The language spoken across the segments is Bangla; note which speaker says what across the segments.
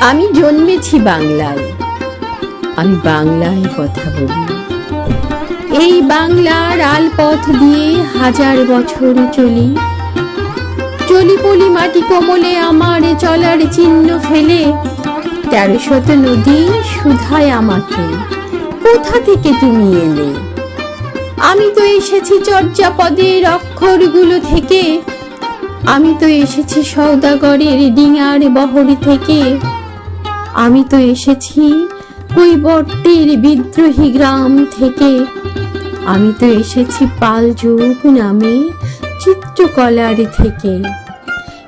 Speaker 1: আমি জন্মেছি বাংলায়। আমি বাংলায় কথা বলি। এই বাংলার আলপথ দিয়ে হাজার বছর চলি। চলি পলি মাটি কোমলে আমার চলার চিহ্ন ফেলে। তেরো শত নদী সুধায় আমাকে। কোথা থেকে তুমি এলে? আমি তো এসেছি চর্যাপদের অক্ষরগুলো থেকে। আমি তো এসেছি সৌদাগরের ডিঙার বহর থেকে। আমি তো এসেছি কৈবর্তের বিদ্রোহী গ্রাম থেকে। আমি তো এসেছি পাল যুগ নামে চিত্রকলার থেকে।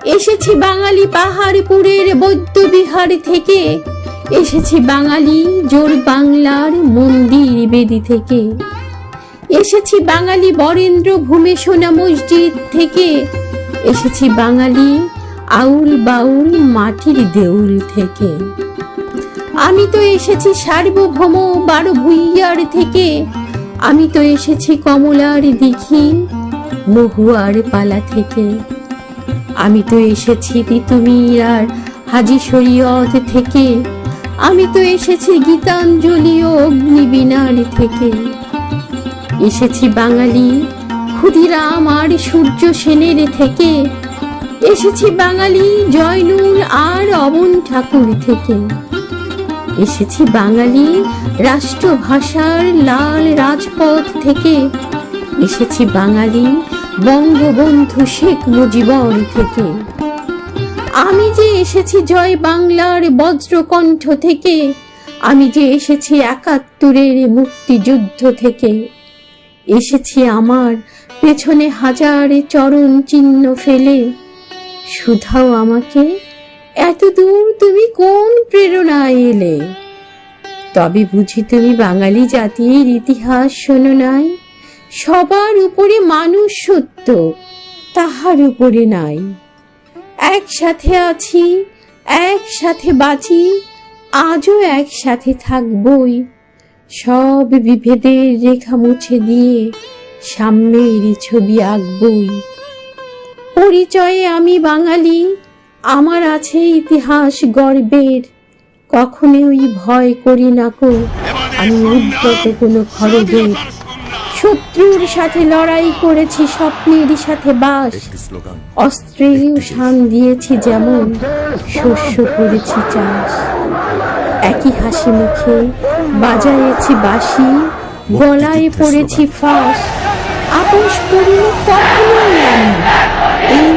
Speaker 1: এসেছি বাঙালি পাহাড়পুরের বৌদ্ধ বিহার থেকে। এসেছি বাঙালি জোর বাংলার মন্দির বেদি থেকে। এসেছি বাঙালি বরেন্দ্র ভূমে সোনা মসজিদ থেকে। এসেছি বাঙালি আউল বাউল মাটির দেউল থেকে। আমি তো এসেছি সার্বভৌম বারো ভুইয়ার থেকে। আমি তো এসেছি কমলার দিঘি মহুয়ার পালা থেকে। আমি তো এসেছি তিতুমির আর হাজি শরীয়ত থেকে। আমি তো এসেছি গীতাঞ্জলি ও অগ্নিবীণার থেকে। এসেছি বাঙালি ক্ষুদিরাম আর সূর্য সেনের থেকে। এসেছি বাঙালি জয়নুল আর অবন ঠাকুর থেকে। এসেছি বাঙালি রাষ্ট্রভাষার লাল রাজপথ থেকে। এসেছি বাঙালি বঙ্গবন্ধু শেখ মুজিবর থেকে। আমি যে এসেছি জয় বাংলার বজ্রকণ্ঠ থেকে, আমি যে এসেছি একাত্তরের মুক্তিযুদ্ধ থেকে। এসেছি আমার পেছনে হাজারে চরণ চিহ্ন ফেলে। শুধাও আমাকে এত দূর তুমি কোন প্রেরণায় এলে? তবে বুঝি তুমি বাঙালি জাতির ইতিহাস শোনো নাই। সবার উপরে মানুষ সত্য, তাহার উপরে নাই। একসাথে আছি, একসাথে বাঁচি, আজও একসাথে থাকবই। সব বিভেদের রেখা মুছে দিয়ে সাম্যের ছবি আঁকবই। পরিচয়ে আমি বাঙালি আমার আছে ইতিহাস গর্বের কখনোই ভয় করি না কো। আমি উদ্যত কোনো খরবের শত্রুর সাথে লড়াই করেছি স্বপ্নের সাথে বাস।
Speaker 2: স্লোগান।
Speaker 1: অস্ত্রেরও শান দিয়েছি যেমন শস্য করেছি চাষ। একই হাসি মুখে বাজায়েছি বাঁশি গলায় পড়েছি ফাঁস। আপোষ করিনি কখনোই আমি। এই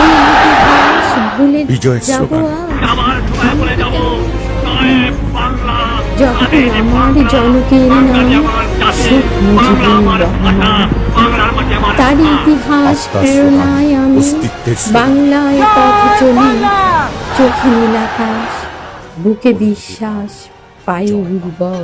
Speaker 1: এই ইতিহাস ভুলে যাব যখন আমার জনকের নাম শেখ মুজিবুর রহমান তার ইতিহাস প্রেরণায় আমি বাংলায় পথ চলি। চোখে নীল আকাশ বুকে বিশ্বাস পায়ে উর্বর